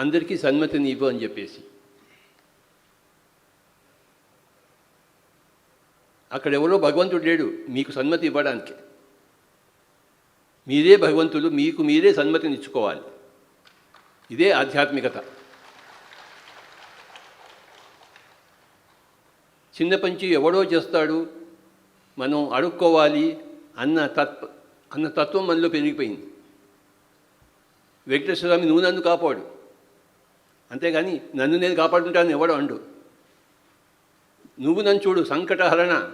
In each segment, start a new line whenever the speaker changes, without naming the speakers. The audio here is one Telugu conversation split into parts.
అందరికీ సన్మతిని ఇవ్వు అని చెప్పేసి. అక్కడ ఎవరో భగవంతుడు లేడు మీకు సన్మతి ఇవ్వడానికి. మీరే భగవంతులు మీకు మీరే సన్మతిని ఇచ్చుకోవాలి. ఇదే ఆధ్యాత్మికత. చిన్న పంచి ఎవడో చేస్తాడు మనం అడుక్కోవాలి అన్న తత్వ అన్న తత్వం మనలో పెరిగిపోయింది. వెంకటేశ్వర స్వామి నువ్వు నన్ను కాపాడు. అంతేగాని నన్ను నేను కాపాడుకుంటాను ఎవడు అండు. నువ్వు నన్ను చూడు సంకటహరణ.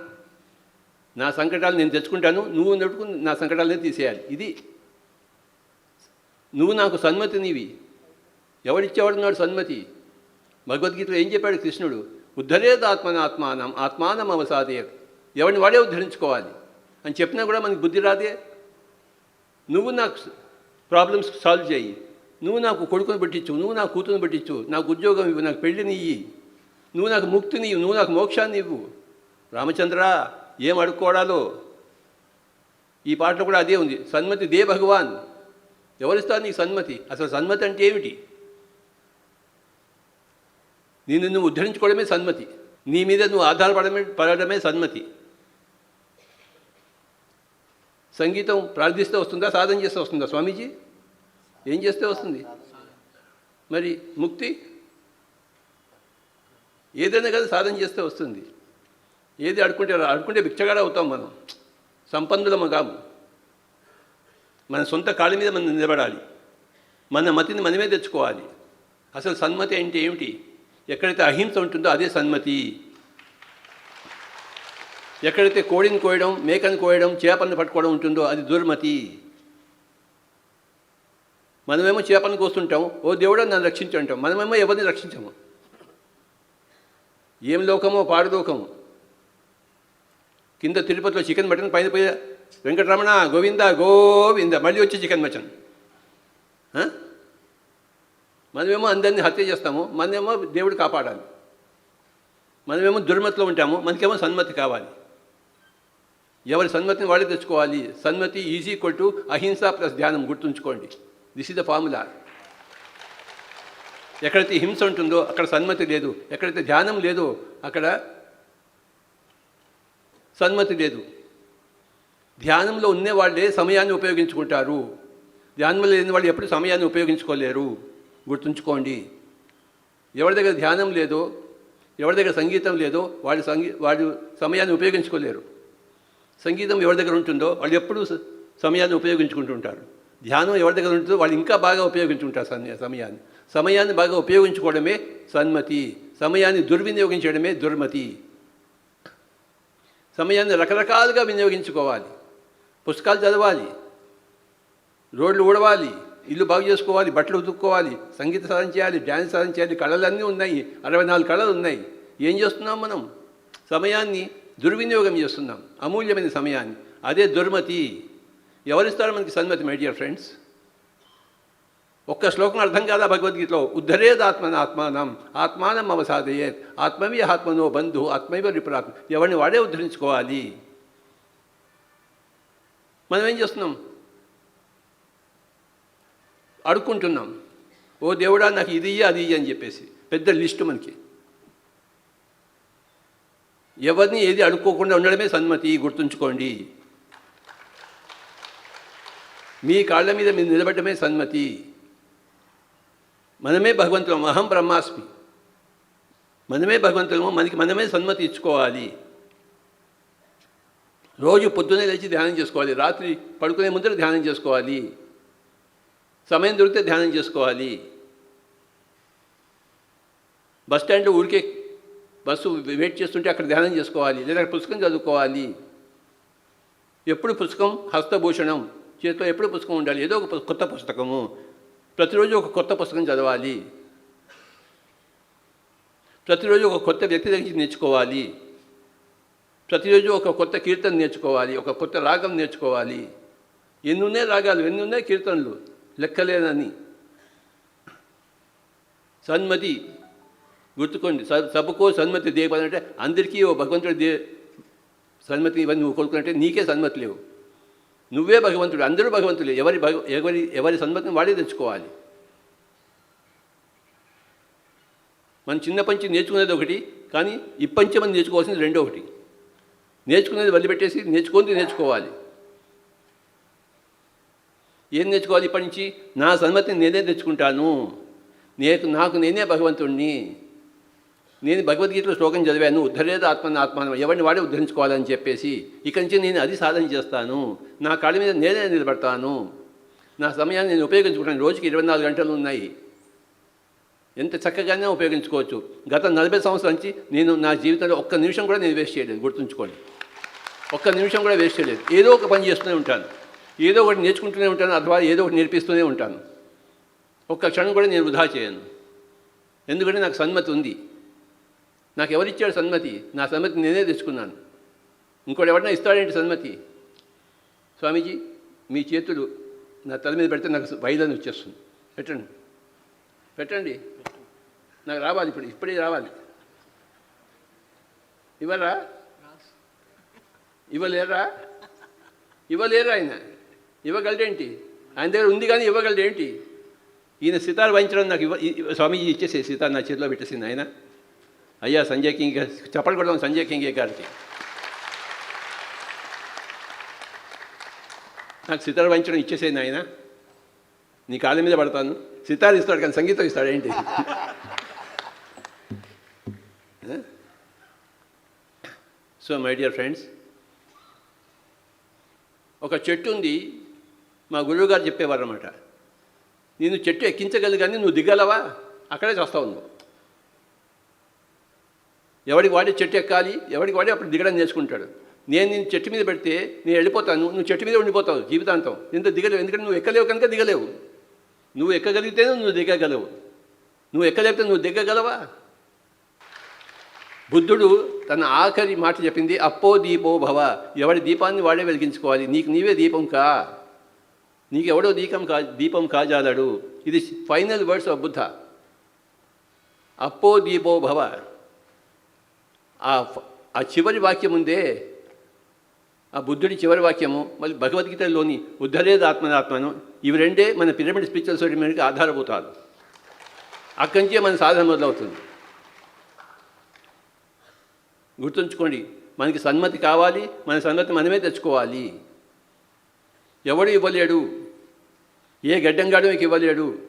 నా సంకటాలు నేను తెచ్చుకుంటాను నువ్వు నడుపుకుని నా సంకటాలనే తీసేయాలి. ఇది నువ్వు నాకు సన్మతి నీవి. ఎవడిచ్చేవాడున్నాడు సన్మతి? భగవద్గీతలో ఏం చెప్పాడు కృష్ణుడు? ఉద్ధరేది ఆత్మన ఆత్మానం ఆత్మానం అవసాదే. ఎవరిని వాడే ఉద్ధరించుకోవాలి. అని చెప్పినా కూడా మనకి బుద్ధి రాదే. నువ్వు నాకు ప్రాబ్లమ్స్ సాల్వ్ చేయి. నువ్వు నాకు కొడుకుని పెట్టించు నువ్వు నాకు కూతురుని పెట్టించు నాకు ఉద్యోగం ఇవ్వు నాకు పెళ్ళిని ఇయ్యి. నువ్వు నాకు ముక్తిని ఇవ్వు నువ్వు నాకు మోక్షాన్ని ఇవ్వు. రామచంద్ర ఏం అడుక్కోడాలో? ఈ పాటలో కూడా అదే ఉంది. సన్మతి దే భగవాన్. ఎవరిస్తారు నీకు సన్మతి? అసలు సన్మతి అంటే ఏమిటి? నిన్ను నువ్వు ఉద్ధరించుకోవడమే సన్మతి. నీ మీద నువ్వు ఆధారపడమే పడడమే సన్మతి. సంగీతం ప్రార్థిస్తే వస్తుందా సాధన చేస్తే వస్తుందా స్వామీజీ? ఏం చేస్తే వస్తుంది? మరి ముక్తి? ఏదైనా కదా సాధన చేస్తే వస్తుంది. ఏది అడుకుంటే అడుకుంటే బిచ్చగాడ అవుతాం మనం. సంపన్నులము కాము. మన సొంత కాళ్ళ మీద మనం నిలబడాలి. మన మతిని మనమే తెచ్చుకోవాలి. అసలు సన్మతి అంటే ఏమిటి? ఎక్కడైతే అహింస ఉంటుందో అదే సన్మతి. ఎక్కడైతే కోడిని కోయడం మేకను కోయడం చేపలను పట్టుకోవడం ఉంటుందో అది దుర్మతి. మనమేమో చేపలను కోస్తుంటాం ఓ దేవుడా నన్ను రక్షించంటాం మనమేమో ఎవరిని రక్షించము. ఏం లోకమో పాడులోకము కింద తిరుపతిలో చికెన్ మటన్ పైన పోయి వెంకటరమణ గోవింద గోవింద మళ్ళీ వచ్చి చికెన్ మటన్. మనమేమో అందరినీ హత్య చేస్తాము మనమేమో దేవుడు కాపాడాలి. మనమేమో దుర్మతిలో ఉంటాము మనకేమో సన్మతి కావాలి. ఎవరి సన్మతిని వాళ్ళే తెచ్చుకోవాలి. సన్మతి ఈజీ ఈక్వల్ టు అహింస ప్లస్ ధ్యానం గుర్తుంచుకోండి. దిస్ ఇస్ ద ఫార్ములా ఎక్కడైతే హింస ఉంటుందో అక్కడ సన్మతి లేదు. ఎక్కడైతే ధ్యానం లేదో అక్కడ సన్మతి లేదు. ధ్యానంలో ఉన్నవాళ్ళే సమయాన్ని ఉపయోగించుకుంటారు. ధ్యానంలో లేని వాళ్ళు ఎప్పుడు సమయాన్ని ఉపయోగించుకోలేరు. గుర్తుంచుకోండి. ఎవరి దగ్గర ధ్యానం లేదో ఎవరి దగ్గర సంగీతం లేదో వాళ్ళు సంగీ వాళ్ళు సమయాన్ని ఉపయోగించుకోలేరు. సంగీతం ఎవరి దగ్గర ఉంటుందో వాళ్ళు ఎప్పుడూ సమయాన్ని ఉపయోగించుకుంటుంటారు. ధ్యానం ఎవరి దగ్గర ఉంటుందో వాళ్ళు ఇంకా బాగా ఉపయోగించుకుంటారు సన్య- సమయాన్ని. సమయాన్ని బాగా ఉపయోగించుకోవడమే సన్మతి. సమయాన్ని దుర్వినియోగించడమే దుర్మతి. సమయాన్ని రకరకాలుగా వినియోగించుకోవాలి. పుస్తకాలు చదవాలి. రోడ్లు ఊడవాలి. ఇల్లు బాగు చేసుకోవాలి. బట్టలు ఉతుక్కోవాలి. సంగీత సాధన చేయాలి. డ్యాన్స్ సాధన చేయాలి. కళలన్నీ ఉన్నాయి. అరవై నాలుగు కళలు ఉన్నాయి. ఏం చేస్తున్నాం మనం? సమయాన్ని దుర్వినియోగం చేస్తున్నాం. అమూల్యమైన సమయాన్ని. అదే దుర్మతి. ఎవరిస్తారు మనకి సన్మతి మై డియర్ ఫ్రెండ్స్ ఒక్క శ్లోకం అర్థం కాదా భగవద్గీతలో? ఉద్ధరేది ఆత్మన ఆత్మానం ఆత్మానం అవసాదయేత్ ఆత్మవి ఆత్మనో బంధు ఆత్మైవ విపరాత్మ ఎవరిని వాడే ఉద్ధరించుకోవాలి? మనం ఏం చేస్తున్నాం? అడుక్కుంటున్నాం. ఓ దేవుడా నాకు ఇది అది అని చెప్పేసి. పెద్ద లిస్టు మనకి. ఎవరిని ఏది అడుక్కోకుండా ఉండడమే సన్మతి గుర్తుంచుకోండి. మీ కాళ్ళ మీద మీరు నిలబడమే సన్మతి. మనమే భగవంతులం అహం బ్రహ్మాస్మి. మనమే భగవంతులము మనకి మనమే సన్మతి ఇచ్చుకోవాలి. రోజు పొద్దునే లేచి ధ్యానం చేసుకోవాలి రాత్రి పడుకునే ముందర ధ్యానం చేసుకోవాలి సమయం దొరికితే ధ్యానం చేసుకోవాలి. బస్ స్టాండ్లో ఊరికే బస్సు వెయిట్ చేస్తుంటే అక్కడ ధ్యానం చేసుకోవాలి లేదా పుస్తకం చదువుకోవాలి. ఎప్పుడు పుస్తకం హస్తభూషణం. చేతిలో ఎప్పుడు పుస్తకం ఉండాలి. ఏదో ఒక కొత్త పుస్తకము. ప్రతిరోజు ఒక కొత్త పుస్తకం చదవాలి. ప్రతిరోజు ఒక కొత్త వ్యక్తి దగ్గర నేర్చుకోవాలి. ప్రతిరోజు ఒక కొత్త కీర్తన నేర్చుకోవాలి. ఒక కొత్త రాగం నేర్చుకోవాలి. ఎన్ని రాగాలు? ఎన్ని కీర్తనలు? లెక్కలేనని. సన్మతి గుర్తుకోండి. సభకో సన్మతి దేవత అంటే అందరికీ ఓ భగవంతుడి దే సన్మతి ఇవన్నీ నువ్వు కోరుకున్నట్టే నీకే సన్మతి లేవు. నువ్వే భగవంతుడు అందరూ భగవంతులు. ఎవరి భగ ఎవరి ఎవరి సన్మతిని వాడే తెచ్చుకోవాలి. మనం చిన్నప్పటి నుంచి నేర్చుకునేది ఒకటి కానీ ఇప్పటి మనం నేర్చుకోవాల్సింది రెండో ఒకటి. నేర్చుకునేది వదిలిపెట్టేసి నేర్చుకుంది నేర్చుకోవాలి. ఏం నేర్చుకోవాలి ఇప్పటి నుంచి? నా సన్మతిని నేనే తెచ్చుకుంటాను. నేను నాకు నేనే భగవంతుణ్ణి. నేను భగవద్గీతలో శ్లోకం చదివాను ఉద్ధరేద ఆత్మని ఆత్మానం ఎవరిని వాడే ఉద్ధరించుకోవాలని చెప్పేసి ఇక్కడి నుంచి నేను అది సాధన చేస్తాను నా కాళ్ళ మీద నేనే నిలబడతాను నా సమయాన్ని నేను ఉపయోగించుకుంటాను రోజుకి ఇరవై నాలుగు గంటలు ఉన్నాయి. ఎంత చక్కగానే ఉపయోగించుకోవచ్చు. గత నలభై సంవత్సరాల నుంచి నేను నా జీవితంలో ఒక్క నిమిషం కూడా నేను వేస్ట్ చేయలేదు గుర్తుంచుకోండి. ఒక్క నిమిషం కూడా వేస్ట్ చేయలేదు. ఏదో ఒక పని చేస్తూనే ఉంటాను. ఏదో ఒకటి నేర్చుకుంటూనే ఉంటాను అథవా ఏదో ఒకటి నేర్పిస్తూనే ఉంటాను. ఒక్క క్షణం కూడా నేను వృధా చేయను. ఎందుకంటే నాకు సన్మతి ఉంది. నాకు ఎవరిచ్చాడు సన్మతి? నా సన్మతి నేనే తెచ్చుకున్నాను. ఇంకోటి ఎవరైనా ఇస్తాడేంటి సన్మతి? స్వామీజీ మీ చేతులు నా తల మీద పెడితే నాకు వైద్యం వచ్చేస్తుంది. పెట్టండి. పెట్టండి. నాకు రావాలి ఇప్పుడు ఇప్పుడే రావాలి. ఇవ్వరా? ఇవ్వలేరా? ఇవ్వలేరా ఆయన? ఇవ్వగలడేంటి? ఆయన దగ్గర ఉంది కానీ ఇవ్వగలడేంటి? ఈయన సితార్ వాయించడం నాకు ఇవ్వ స్వామీజీ ఇచ్చేసే సీతార్ నా చేతిలో పెట్టేసింది ఆయన అయ్యా సంజయ్ కింగ్ గారు చెప్పలు కొడదాం సంజయ్ కింగ్ గారికి. నాకు సితార్ వాయించడం ఇచ్చేసేది ఆయన నీ కాళ్ళ మీద పడతాను. సితార్ ఇస్తాడు కానీ సంగీతం ఇస్తాడు ఏంటి? సో మై డియర్ ఫ్రెండ్స్ ఒక చెట్టు ఉంది. మా గురువు గారు చెప్పేవారు అనమాట నేను చెట్టు ఎక్కించగలదు కానీ నువ్వు దిగలవా? అక్కడే చేస్తావు నువ్వు. ఎవడికి వాడే చెట్టు ఎక్కాలి ఎవడికి వాడే అప్పుడు దిగడం నేర్చుకుంటాడు నేను నేను చెట్టు మీద పెడితే నేను వెళ్ళిపోతాను నువ్వు చెట్టు మీద ఉండిపోతావు జీవితాంతం. ఎంత దిగలేవు ఎందుకంటే నువ్వు ఎక్కలేవు కనుక దిగలేవు. నువ్వు ఎక్కగలిగితేనే నువ్వు దిగగలవు. నువ్వు ఎక్కలేకపోతే నువ్వు దిగగలవా? బుద్ధుడు తన ఆఖరి మాట చెప్పింది అప్పో దీపో భవ ఎవడి దీపాన్ని వాడే వెలిగించుకోవాలి. నీకు నీవే దీపం కా. నీకు ఎవడో దీపం కా దీపం కాజాలడు. ఇది ఫైనల్ వర్డ్స్ ఆఫ్ బుద్ధ అప్పో దీపో భవ ఆ ఆ చివరి వాక్యం ఉందే ఆ బుద్ధుడి చివరి వాక్యము మళ్ళీ భగవద్గీతలోని ఉద్ధరేద ఆత్మనాత్మను ఇవి రెండే మన పిరమిడ్ స్పిరిచువల్ సొసైటీకి ఆధారభూతాలు. అక్కడి నుంచే మన సాధన మొదలవుతుంది. గుర్తుంచుకోండి మనకి సన్మతి కావాలి మన సన్మతి మనమే తెచ్చుకోవాలి. ఎవడు ఇవ్వలేడు? ఏ గడ్డంగాడు మీకు ఇవ్వలేడు?